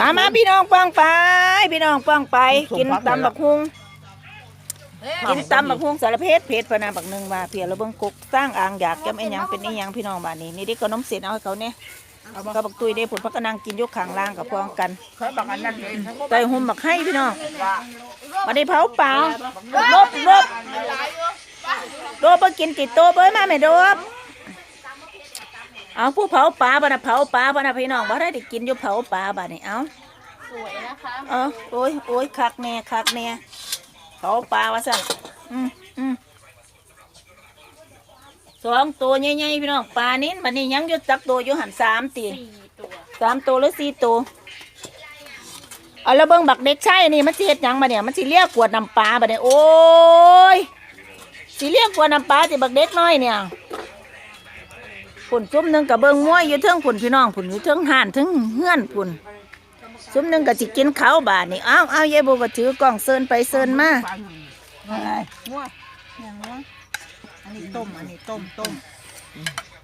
มามาพี่น้องป้องไป พี่น้องป้องไป กินตำบักฮุงกินตำบักฮุงสารเพศเพศพะนาบักหนึ่งว่าเพียระเบิงกกสร้างอ่างอยากจำไอ้หยังเป็นไอ้หยังพี่น้องบ้านนี้นี่ได้ขนมเส้นเอาให้เขาเนี่ยก็บักตุยได้ผลพักกนังกินอยกข้างล่างกับพร้องกันเคยบอกอันนั้นเลยไก่หุ่มบักให้พี่น้องมาได้เผาเปล่าลบลบโดบไปกินติดโตเบ้ยมาไม่โดบ เอาผู้เผาปลาบ่นะเผาปลาบ่นะพี่น้องบ่ได้ได้กินอยู่เผาปลาบ่นี่เอาสวยนะคะเอาโอ้ยโอ้ยคักแน่คักแน่เผาปลาว่าสั่นอืมอืมสองตัวใหญ่ๆพี่น้องปลานี้บัดนี้ยังอยู่จักตัวอยู่หันสามตีสี่ตัวสามตัวหรือสี่ตัวเอาแล้วเบิ่งบักเด็กใช่นี่มันสิเฮ็ดหยังมาเนี่ยมันสิเรียกกวดน้ำปลาบัดเนี่ยโอ้ยสิเรียกกวดน้ำปลาสิบักเด็กน้อยเนี่ย ผุ่นจุ่มหนึงกับเบิงมวยอยู่เทิงผุ่นพี่น้องผุ่นอยู่เทิงห่านเทิงเฮือนผุ่นจุ่มหนึงก็สิกินเขาวบาดนี่อ้าวอ้าวยายโบก็ถือกล้องเซินไปเซินมางัวอย่างงัวอันนี้ต้มอันนี้ต้มต้ม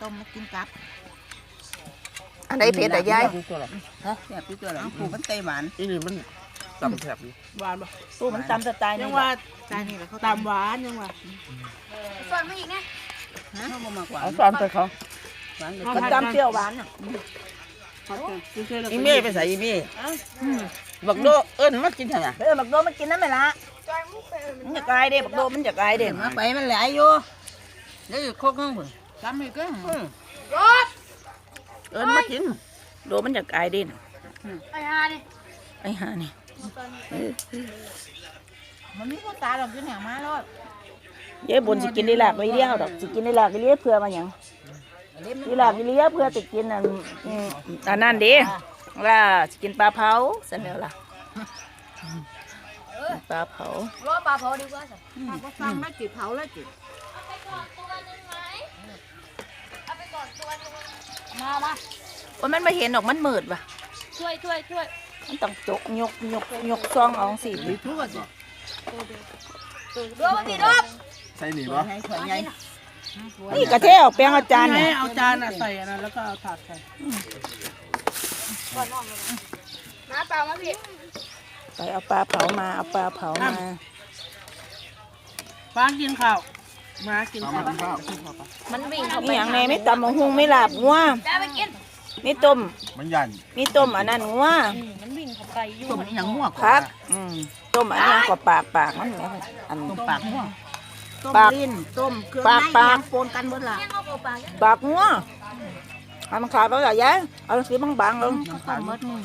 ต้มมากินกับอันใดเผ็ดอะยายฮะแบบพี่ตัวอะไรผูมันเตยหวานอีนี่มันตำแซ่บอยู่หวานปะตู้มันตำสไตล์ยันี่งว่าจานนี้แหละเขาตำหวานยังว่าส่วนมาอีกนะฮะเขามากหวานเอาซ้อนไปเขา หวานเลยมันตำเปรี้ยวหวานน่ะอีเม่ไปใส่อีเม่บักโดเอิ้นมากินทำไมเออบักโดมันกินนั่นไหมล่ะมันจะกลายเด้บักโดมันจะกลายเด้มาไปมันหลายอยู่เดี๋ยวโคกนึงพุ่นจำอีกก็เอิ้นมากินโดมันจะกลายเด้น่ะไอ้ฮาดิไอ้ห่านี่มันมีคนตาเรากินแหงมาแล้วยายบนสิกินได้หลากไปเลี้ยงเอาดอกสิกินได้หลากไปเลี้ยงเพื่อมาหยัง ได้หลากไปเลี้ยงเพื่อติกินอันอืมอันนั้นเด้ว่าสิกินปลาเผาเสร็จแล้วล่ะปลาเผา รอปลาเผาดีกว่าสิก็ฟังแล้วจิเผาแล้วจิมามาโอ้ยมันไม่เห็นหรอกมันมืดว่ะ ช่วยช่วยช่วยมันต้องจกยกยกยกซองเอาสิมีทุกข์สิรอมาพี่รอบใส่หนีหับ่วใหญ่หัวใหญ่ นี่กระเทเอาแป้งเอาจานเนี่ยเอาจานอะใส่อันนั้นแล้วก็เอาถาดใส่น้าเปล่ามาพี่ไปเอาปลาเผามาเอาปลาเผามาฟางกินข้าวมากินเอาข้ามาวข้าวมันวิ่งเข้าไปมีอย่างในไม่ตำมะฮุงไม่หลาบงัวได้ไปกินมีต้มมันยันมีต้มอันนั้นงัวอืมมันวิ่งเข้าไปอยู่ต้มอีหยังง่วงพักอืมต้มอันนี้กว่าปากปากมันแหมอันต้มปากง่วง ต้มปากลิ้นต้มเครื่องปากในปากยำปนกันหมดละยังเอาเข้าปากปากงัวเอามันขาดไปแล้วยายเอาสีบางบางๆลงต้มหมดมือ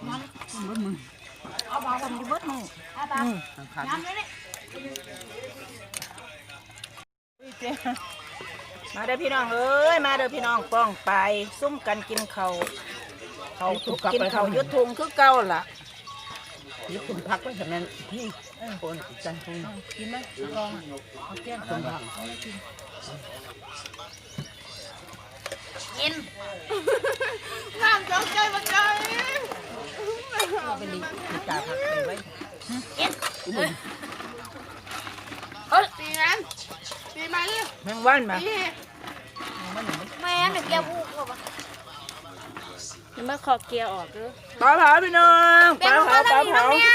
ต้มหมดมือเอาบางคนอยู่เบิดมืออืมน้ำเลยนี่มาเด้อพี่น้องเอ้ยมาเด้อพี่น้องป้องไปซุ่มกันกินเขาวเขากินเขาวยุดทุงคือเก่าล่ะ นี่คุณพักไว้ทำไมนี่ คนจันทร์กินไหมลองเอาแก้มต้มผักกินน้ำจอกใจมันใจเอาไปลีลีตาผักไปไว้เฮ้ยตีนั้นตีมาเลยแมงวันมาแม่หนึ่งเกียร์พูเข้าไปยังไม่ขอเกียร์ออกด้วยปลาเผาพี่น้องปเป็นลาของเผามาปทาลางนี้เผาบ้างเนี่ย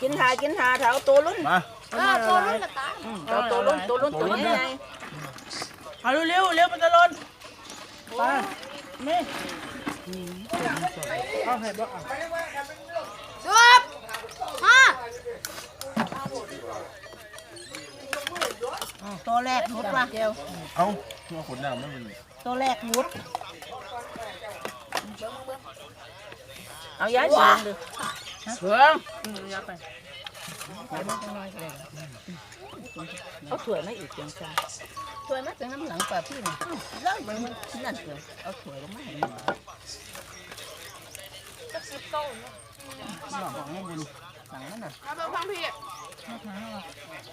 กินหากินหาเถาตัวรุ่นมาเออตัวรุ่นกับตาอืมเถาตัวรุ่นตัวรุ่นตัวนี้ไงเอาเร็วๆเร็วมันจะล้นไปนี่เอาให้บ่เอาจบมาตัวแรกรุดว่ะเอาตัวขนดำไม่เป็นตัวแรกรุดเอาย้ายเสียงดู เพื่องยับไปเอาถ้วยมาอีกจังจ้าตัวมาจากน้ำหลังป่าพี่นี่แล้วมันมันนั่นเกินเอาถ้วยลงมาให้มันจะสิบต้นหลอกบอกให้บุญสั่งนั่นน่ะมาเบอร์พังพี่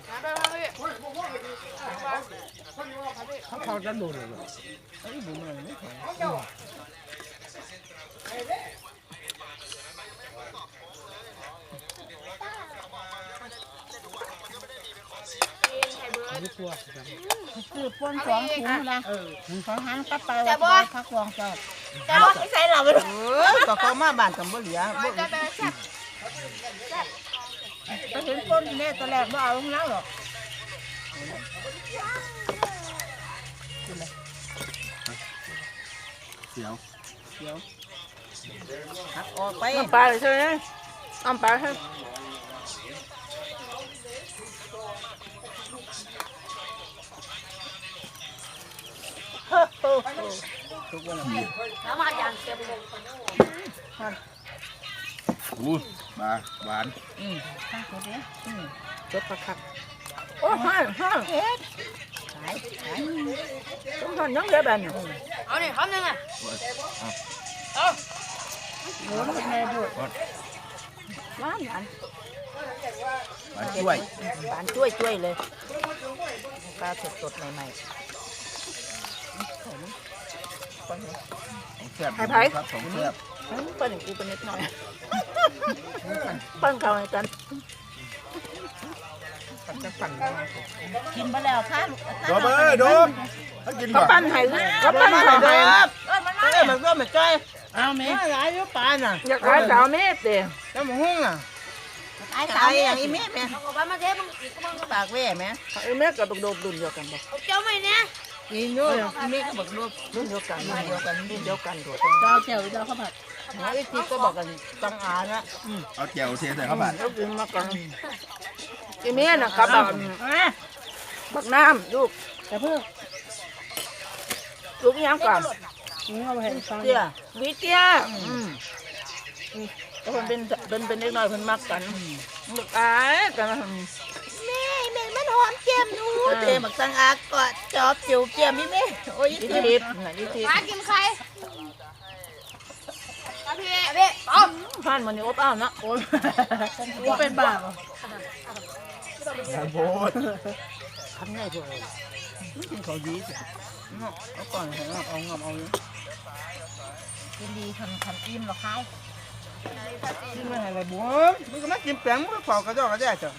มาเบอร์พังพี่เขาเขาจะโดนเลยเอ้ยบุญอะไรไม่ถอ ยนี่ตัวคือปนสองถุงนะเออสองหางตับไปว่าพักรองเจ้าจะบอกใส่เราไปเออก็เขามาบ้านกันบ่เหลือบ่จะไปแซ่บก็เห็นคนแม่ตอนแรกว่าเอาลงแล้วหรอกเสียวหักออกไปน้ำปลาเลยใช่ไหมน้ำปลาใช่ น้ำมันยางเต็มเลยอู้ปลาหวานจดประคักโอ้ห้าห้าต้องทำยังไงแบบนี้เอาเนี่ยทำยังไงหวานหวานหวานช่วยหวานช่วยช่วยเลยปลาสดสดๆใหม่ ของแซ่บให้ไผ่ ครับของแซ่บๆปั้นปั้นกูเป็นนิดหน่อยปั้นเขาให้กันกินไปแล้วค่ะโดมเอ้ยโดมถ้ากินเขาบ่ปั้นให้เขาปั้นให้คเลยรับเอ้ยมันก็ไม่ใกล้เอาไหมไม่หลายอยู่ปานน่ะอยากได้สาวเมตรเด้แล้วหมูหุ้งอะไอ้ตาสาวยอย่างอีแม่แม่เอาไปมาเทมึงอีกมึงปากแว่แม่ไอ้แม่กับบักโดบรุ่นเดียวกันบ่เอาเจ้าไม่เนี่ย กินอยู่อีแม่ก็บอกลูกรุ่นเดียวกันรุ่นเดียวกันรุ่นเดียวกันโดดเจ้าเจียวเจ้าข้าวผัดหาอีกทีก็บอกกันตังอานะเอาแจ่วเทใส่ข้าวผัดแล้วกินมากันไอ้แม่น่ะกับบักบักน้ำลูกแต่เพิ่งลูกยังก่อนเอาไปเห็นเตี้ยวิเตียอืมแล้วคนเป็นเป็นเป็นเล็กน้อยคนมักกันลูกอายกัน เจียมหนูเตะบักตังอากอดจอบจิ๋วเจียมพี่แม่โอ้ยยี่เจียมทิพย์น่ะยี่ทิพมาย์กินใครมาพี่พี่เอาผ่านมันนี่อบอ้าวนะโอ้ยกูเป็นบาปโบดทำไงพวกเรากินเขาดีสิเอาก่อนเอาเอาเอาเอากินดีคันคันอิ่มหรอข้าวกินไม่ให้อะไรบุ๋มมึงก็มากินแป้งมึงก็เผากระจอกกระแจจ้ะ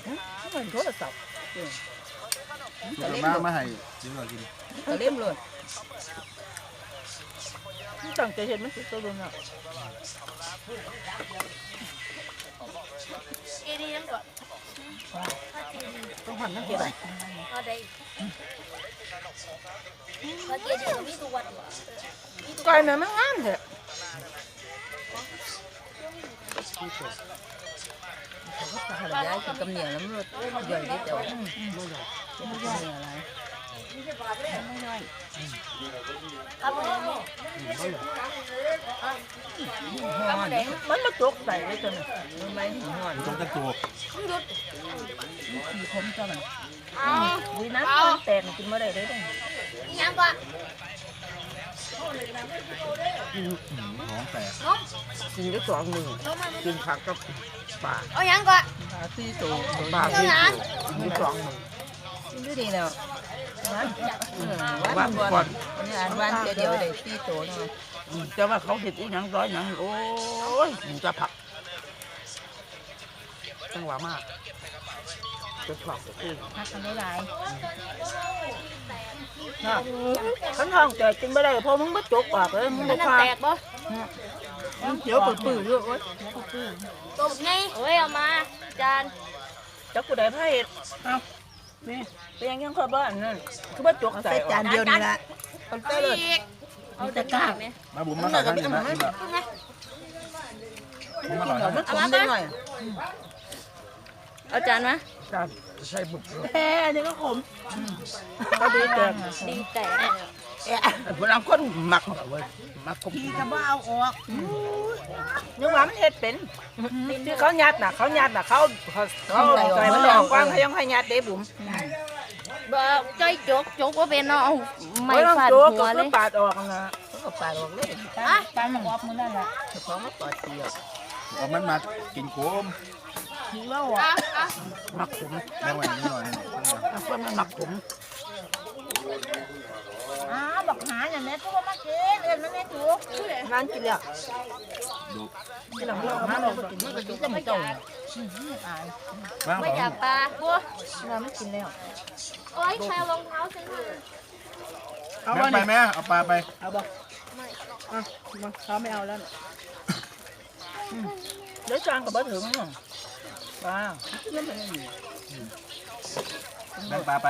มันโทรศัพท์ เดี๋ยวมามาให้กินก่อนกินกระเล่มเลยตั้งใจเห็นมันสุดตัวเลยนะกินนี่ยังก่อนต้องหันนั่งเกี่ยวเอาได้มากินดีมีทุกวันไก่แม่มันงามเถอะ ขาย้ายกินกำเนียงแล้วมันใหญ่นิดเดียวไม่ใหญ่ไม่ใหญ่อะไรครับผมมันมาจกใส่เลยจนมันไม่หอนตรงตะตัวขี่คมจ้ะมันเอาดีนะมันแตกกินมาได้เลยเด้ยั งก่อนหอมแต่กินได้สองมือกินผักกับปลาเอายังก่อนปลาที่ตัวปลาที่ตัวกินสองมือกินได้ดีแล้ววันก่อนวันนี้อ่านวันเดียวได้ที่ตัวเนาะจะว่าเขาเห็ดอีหยังร้อยหยังโอ้ยมันจะผักจังหวะมากจะผักก็คือ พักกันได้หลาย ขันทองแตกกินไม่ได้เพราะมึงมาจกปากเลยมึงอับนอกนั้นว่าแตกบ่เดี๋ยวปื้อปื้อด้วยโอ๊ยตัวไงเฮ้ยเอามาจานจักกูได้ไพ่นี่เป็นยังยังข้อบ้านนั่นคือว่าจกใส่ใส่จานเดียวนี่ละเอาเอาใส่เลยอีกเอาแต่กล้าไหมมาบุ๋มมาข้างนี้มากินละเอาไงบุ๋มมาข้างนี้มันขมได้หน่อยเอาจานมา ใช่บุกแค่นี่ก็ขมก็ดีแต่ดีแตกเวลาคนหมักเอาไว้หมักคมพี่ก็บ่เอาออกยังว่ามันเฮ็ดเป็นที่เขายัดน่ะ เขายัดน่ะเขาเขาเขาใส่มันออกกว้างเขายังให้ยัดเด้บุ๋มบ่จ้อยจกจกว่าเป็นเนาะเอาไม่ไม่ต้องฟาดจกหัก็วเลคือยปาดออกนะมันก็ปลาออกเลยปลาปลาหมอกมือนั่นแหละเฉพาะมันปลาเสียบเอามันมากินโคม ทิ้งแล้วอะหมักขมแม่งไว้นิดหน่อยคนมันหมักขมอ้าวบอกหาอย่างนี้ก็ว่ามากินเอ็นมันไม่ถูกนั่นกินแล้วดูกินแล้วมันออกมาเรากินมันก็ดีแต่ไม่เจ้าว่างไม่อยากปลาบัวเราไม่กินแล้วโอ้ยแค่รองเท้าฉันมาแม่ไปแม่เอาปลาไปเอาบ่อะมาเขาไม่เอาแล้วเดี๋ยวจางกับบ่ถึงเนาะ ปลาแบ่งปลาไป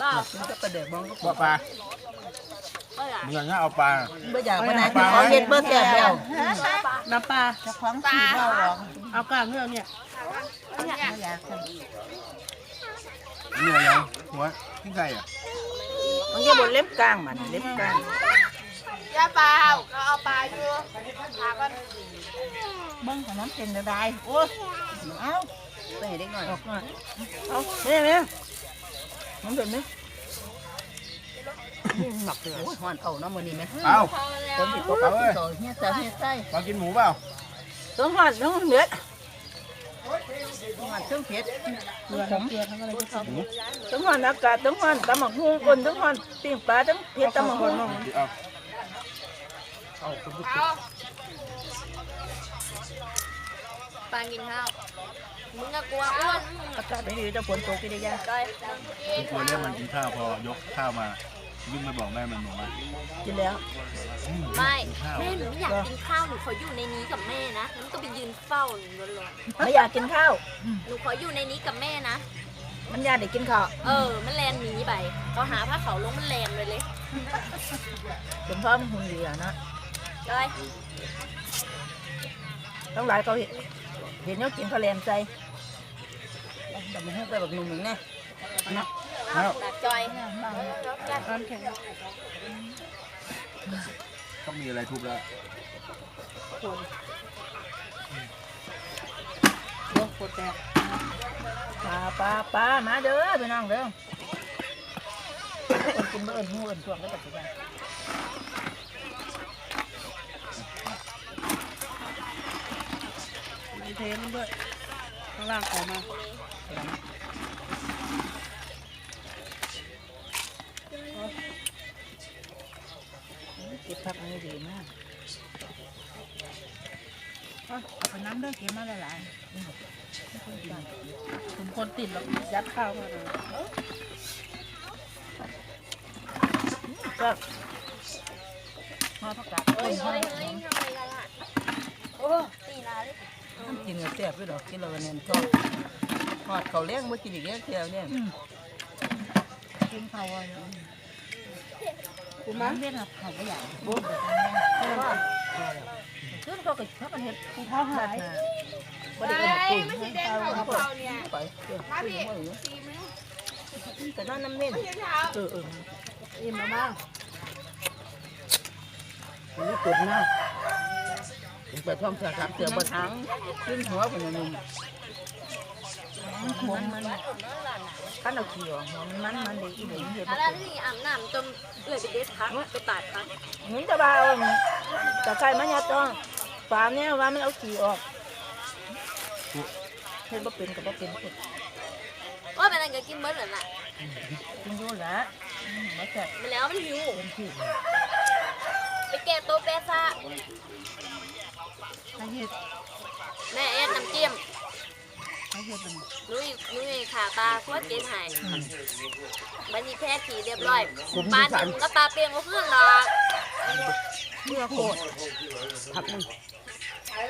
บ้ามันจะประเดี๋ยวบ้องก็บ่ปลาก็อยากมึงอย่างเงี้ยเอาปลา บ่อยากมาไหนเขาเฮ็ดเบิ่แซ่บแล้วน้ำปลาจะคล้องขี้เข้าหรอกเอากลางเรื่องเนี่ยบ่อยากทนี่อะไรยังหัวขี้ไก่อะำมันจะบนเล็บกลางมันเล็บกลาง ย่าเปล่าเขาเอาปลาอยู่พากัน เบิ่งของน้ำเป็นได้โอ้ยเอาไปให้เด็กหน่อยออกมาเอาเนี่ยเนี่ยมันเป็นไหมนี่หมักเลยโอ้ยหอนเอาน้ำมันนี่ไหมเอาพอแล้วคนติดตัวเขาต่อเฮียใส่เฮียใส่ปลากินหมูเปล่าต้องหอนต้องเม็ดหอนเครื่องเผ็ดเกลือเกลือทั้งอะไรก็ชอบต้องหอนอากาศต้องหอนตำหมักหุ่งคนต้องหอนปิ้งปลาต้องเผ็ดตำหมักหุ่งเอา เอาปลากินข้าว มึงก็กลัวอ้วนมึงอากาศไม่ดีจะฝนตกกี่ได้ยังก้อยทุกคนเรียกมันกินข้าวพอยกข้าวมาวิ่งไปบอกแม่มันบอกมากินแล้ว อืไม่กินข้าวแม่หนูไม่อยากกินข้าวหนูขออยู่ในนี้กับแม่นะแล้วมันก็ไปยืนเฝ้าหนูร้อนไม่อยากกินข้าว ๆหนูขออยู่ในนี้กับแม่นะ มันอยากได้กินข้าวเออ มันแลนหนีไปเขาหาผ้าเขาวลงมันแลนไปเลยเป็นพ่อมันหุ่นดีอะนะก้อยต้องหลายเขาเห็น เห็นเขากินเขาแรงใจแต่มันให้ไปแบบหนุ่มหนึ่งแน่แล้วดักจอยน้ำแข็งต้องมีอะไรทุบแล้วโอ้ปวดแตกปลาปลาปลามาเด้อไปน้องเด้อคนกินเมื่อเอิญหูเอิญช่วงก็ตัดสินใจ มีเทมันด้วย ข้างล่างออกมาเก็บผักนี่ดีมากเอาไปน้ำด้วยเก็บมาหลายๆผมคนติดแล้วยัดข้าวมาเลยก็มาผักกาดเฮ้ยเฮ้ยเฮ้ยทำไมกันล่ะโอ้ตีนาเลย กินกับแซ่บด้วยดอกกินแล้วก็เน้นชอบทอดเขาวเลี้ยงเมื่อกินอีกแล้วเที่ยวเนี่ยกินข้าวอะกูมั้งเล่นกับข้าไม่อยากบุ๊บขึ้นเขาก็เขาก็เห็ดกูข้าวหายบ่ได้เอ็นไม่ใช่แดงของเขาเนี่ยไปเดี๋ยวมาขึ้นพี่มาอยู่ตีมือแต่นั่นน้ำเน่นเช้าเออเอออิ่มแล้วมั้งนี่ตุ่นนะ ผมไปท่องเที่ยวครับเที่ยวบนทางขึ้นหัวเป็นนุ่มหัวมันขั้นเอาเขียวหัวมันมันมันเดีอีหนึ่งเห็ดแล้วที่อาบน้ำจนเอื่อยไปเด็ดพักไปตัดพักหนึ่งจะบ่าวแต่ใครมันยัดต้องฟาร์มเนี่ยว่ามันเอาขี้ออกเห็ดบ่เป็นกับบ่เป็นเห็ดว่าเป็นอะไรก็กินเบิร์ดเลยน่ะกินยู่ละมาแซ่บไปแล้วมันหิวไปแก้โต๊ะแปซ่า ไอ้เห็ดแม่เอ็ดน้ำจิ้มไอ้เห็ดเป็นนุ้ยนุ้ยขาปลาโคตรเก่งหายบันนี้แพ้ขี่เรียบร้อยปลาหนึ่งก็ปลาเปียงก็เครื่องดอกเนื้อโคตรผักมัน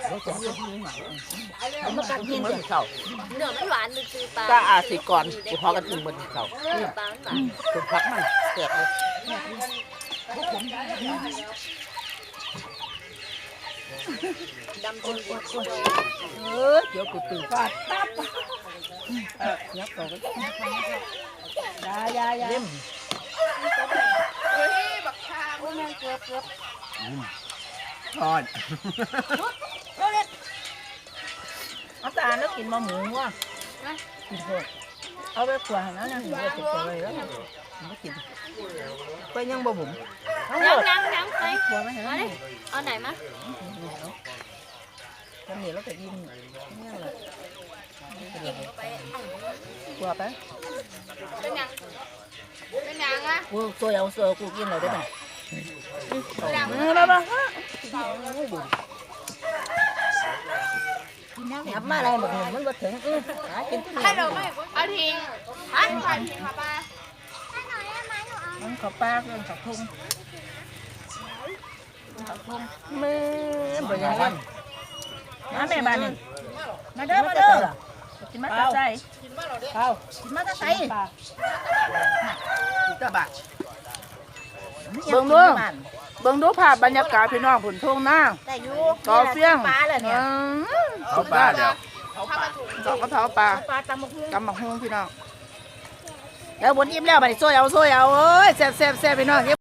แล้วจะเลือกนี้หน่อยผมมากัดกินเหมือนเขาเนื้อมันหวานคือปลาก็อาสิก่อนกูพอกันกินเหมือนเขาเนื้อปลามันหวานคุณพักมันแซ่บเลยดำจนปวดเออเดี๋ยวกูตื่นฟาดตับเออยับต่อกันยายายาเล่มเฮ้ย บักชาโอ้แม่เกือบเกือบอืมทอดเอาตาแล้ เอาไปขวานะนะหัวติดตัวเลยแล้วไม่กินไปยังบ่บุ๋มเอาหมยังดยังยังไปกลัวไหมเห็นไหมาเอาไหนมาตอนนี้เราจะกินเนี่ยแหละกลัวไปเป็นยังเป็นยังอะกูตัวเอาตัวกูกินเลยได้ไหมอืมบ้าบ้า ยับมาอะไรแบบนี้มันบ่ถึงอือหากินที่ให้นี่เราไม่เอาทิ้งหันไปทิ้งค่ะป้ามันขอปลาเรื่องขอทุ่งขอทุ่งมือบ่ยังไงมาแม่บ้านนี่มาเด้อมาเด้อกินมาตาใจเอากินมาตะไคร้เจ้าบาเบิ่งดูเบิ่งดูภาพบรรยากาศพี่น้องผุนทุ่งนาได้อยู่ต่อเฟี้ยงปลาเลยเนี่ย เขาป้าเดี๋ยวดอกกระเพราปลาปลาตำบักหุ่งกำบักฮุงพี่น้องเดี๋ยวบนอิ่มแล้วบัดนี้โซ่เอาโซ่เอาเอ้ยแซ่บแซ่บแซ่บพี่น้อง